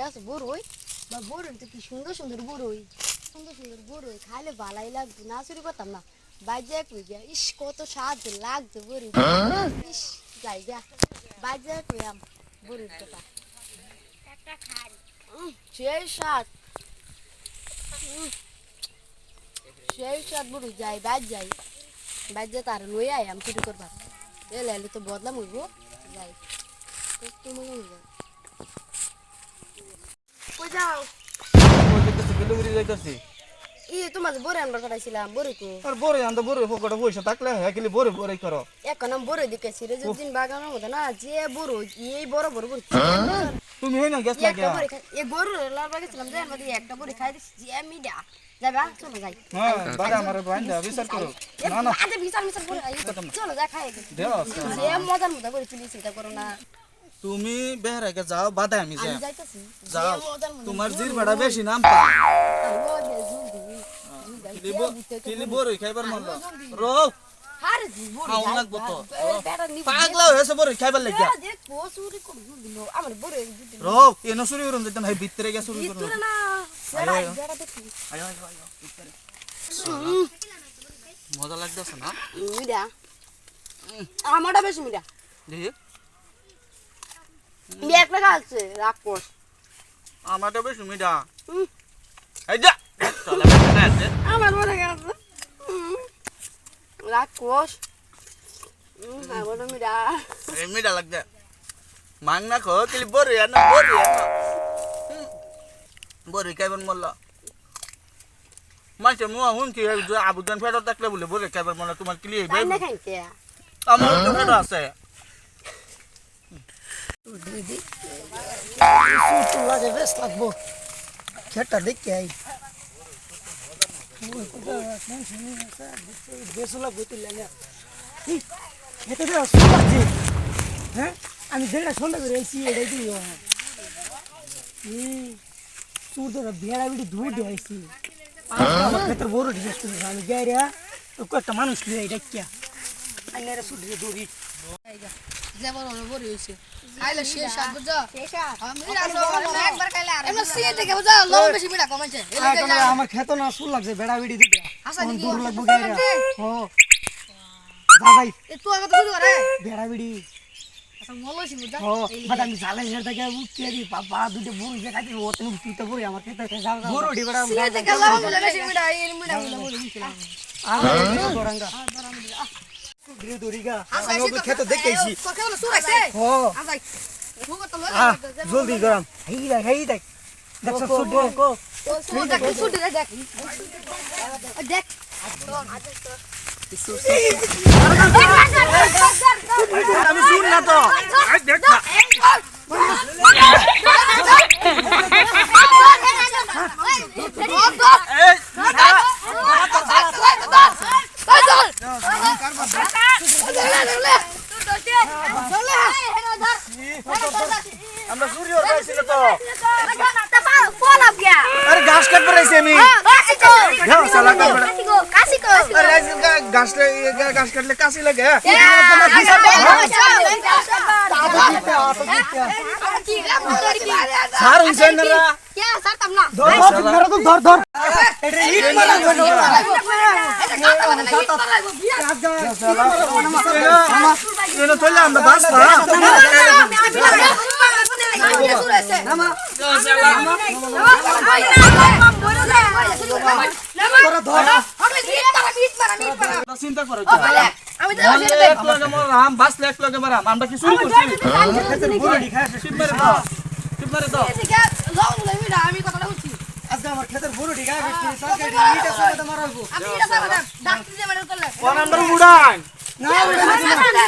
গাছ বড়ই বা বড়ই তো কি সুন্দর সুন্দর বড়ই সুন্দর সুন্দর বড়ই খাইলে ভালাই লাগতো না চুরি করতাম না বাজে কই গিয়া ইস কত স্বাদ লাগতো বড়ই ইস যাই গা বাজে কই কথা উম, সেই উম, সেই স্বাদ বড়ই যাই বাজ যাই। বাজে তার লই আই আম চুরি করবার। এলে এলে তো বদলাম হইব। যাই তুমি যাই কই যাও? ই তোমার বড় আনবার পাঠাইছিলাম বড় কো? আর বড় আনতে বড় পকেটে পয়সা থাকলে হ্যাঁ খালি বড় বড় করো। এখন আমি বড় দিকেছি রে যদিন বাগানের মধ্যে না যে বড় এই বড় বড় বড় তুমি হই না গেছ বড় খাই এই গরু লাল বাগেছিলাম যে আমি একটা বড় খাই দিছি যে মিডা। যাবা চলো যাই। হ্যাঁ বাড়ি আমার বান্ধা বিচার করো। না না। আদে বিচার মিচার করে চলো যা খাই দেও যে মজার মজা করে তুলি চিন্তা করো না। তুমি বেহরাকে যাও বাদে আমি যাই যাও। তোমার জির ভাড়া বেশি নাম কিলি ব- কিলি বড় খাইবার মন রো হারে জি বড় খাওয়া লাগবো তো। বেটা নি পাগলা হয়েছে বড় খাইবার লাগিয়া। দেখ পোসুরি করে দিল। আমার বড় দিতে এনো শুরু করুন যেতাম ভাই ভিতরে গিয়ে শুরু করুন ইতুরে না বেড়া বেড়া আয় আয় আয় ভিতরে মজা লাগতেছে না? মিডা আমারটা বেশি মিডা দেখি একটা খাচ্ছে রাক্ষস আমারটা বেশ মিঠা। এই যা আমার মনে গেছে রাক্ষস আমারটা মিডা এই মিঠা লাগছে মাং না খো কিলি বড় না বড় বড় খাইবার মল্লা মাসে মুয়া হুন কি আবুদান ফেরত থাকলে বলে বড় খাইবার মল্লা তোমার কিলি তাই না খাইতে আমার তো ফেরত আছে লাগে বেশ লাগবো খেটটা দেখতে আই আমি যেটা সন্ধ্যা করে এসেছি এটাই দিই সুর তো ভেড়া বিড়ি ধুয়ে দিয়ে আইসি আমার ক্ষেত্রে বড় জিজ্ঞেস করেছে আমি যাই রে কয়েকটা মানুষ এটা কে আমি এরা সুর দিয়ে দৌড়ি যে বড় বড় বড় হইছে খাইলে শেষ আর বুঝছ? শেষা আমি রাখল একবার খাইলে আর এমন সিয়ে থেকে বুঝছ? লং বেশি মিটা কমাইছে আমার খেতো না সুর লাগছে বেড়া বিড়ি দিতে। হাসা আমার দূর লাগবো গাইরা ও। দাদাই এ তো কথা শুরু করে বেড়া বিড়ি। আচ্ছা বুড়ি বুড়ি আমার জলদি গরম। হেই দেখ হেই দেখ। দেখ দেখ দেখ। আমি শুন না তো। দেখ না। আমরা সূর্য পাইছিল তো। আরে ঘাস কাটবে রাইছি আমি। ঘাস সালা কাটবে আরে আজ গা- ঘাস লে- এ গা- ঘাস কাটলে কাশি লাগে সার হইছে না রা। ধর ধর তো ধর ধর। এটা হিট মারা ধর এনো চলে আমরা বাস না চিন্তা করো আমি তো এক লগে মরাম আমরা কি শুরু করছি আমি কথাটা বলছি আজকে আমার খেতের বুড়ি হিট আছে তো মারাবো আমি এটা সারা ডাক্তার যে মানে করলে কোন আমরা উড়াই না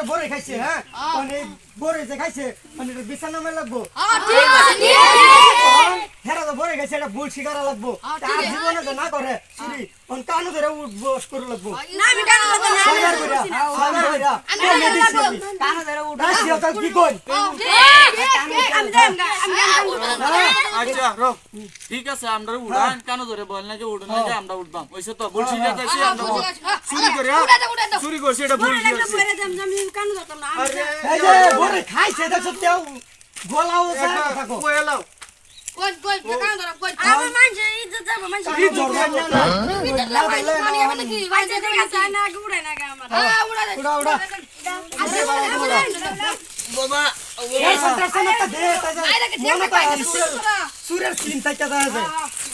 হ্যাঁ আমার খাইছে হ্যাঁ? মানে এই যে খাইছে মানে বিছানা মেলা লাগবো। হেরা তো বড়ে খাইছে এটা ভুল শিকারা লাগবো। তার জীবনে যে না করে চুরি কোন কানু ধরে বস করে লাগবো। সাইবার কইরা সাইবার কইরা কোন মেডিসিন কানু ধরে উঠ কাল কি কই আচ্ছা রো ঠিক আছে আমরা উড়ান কেন ধরে বল না যে উড়ো না যে আমরা উঠবাম। ওইসে তো বলছি যে তাইছি আমরা চুরি করে চুরি করছি এটা ভুল করছি এই যে বড়ে খাইছে দেখো তেও গলাও থাকো না এই তো যায়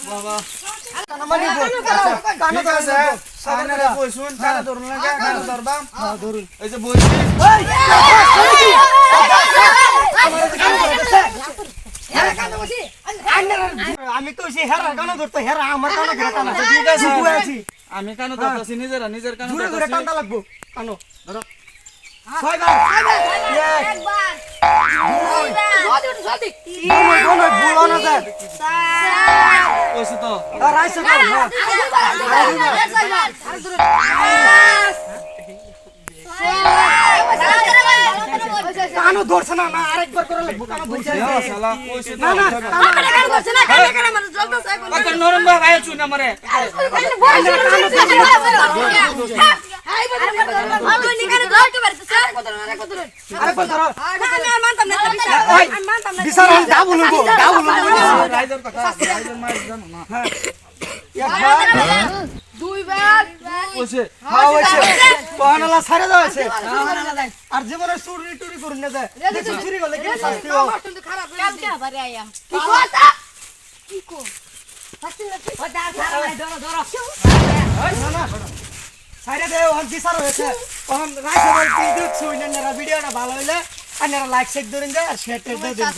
বাবা কানা মারি গো কানা ঠিক আছে সামনে কইছুন কানে। ধরুন হ্যাঁ আমি তো সে হেরা কানা ধরতে হেরা আমার কানা ধরে কানা ঠিক আছে। আছি আমি কেন দাঁতাছি নিজেরা নিজের কেন দূরে দাঁতাছি টানটা লাগবো কানো ধরো ছয়বার এক দুই দুই বুড়ো না যায় ওইসে তো আর আইসো কর কানো ধরছে না? না আরেকবার করে লাগবো কানো ধরছে? ইয়া শালা কইছে না না আচ্ছা নরম বাবা আইছু না? মরে আরেকবার ধরো ওই বিচার ডাবল হইবো ডাবল হইবো রাইজার কথা রাইজার মার জানো না একবার কইছে হইছে পহানালা ছাড়ে দাও হইছে আর জীবনে চুরি টুরি করুন না যায় চুরি করলে কি শাস্তি হবে? কালকে আবার আয়া কি কো না না ছাড়ে দে ওখান বিচার হয়েছে। ওখান রাইছে বল তুই দেখছুই না ভিডিওটা ভালো হইলে আর লাইক আর শেয়ার দিন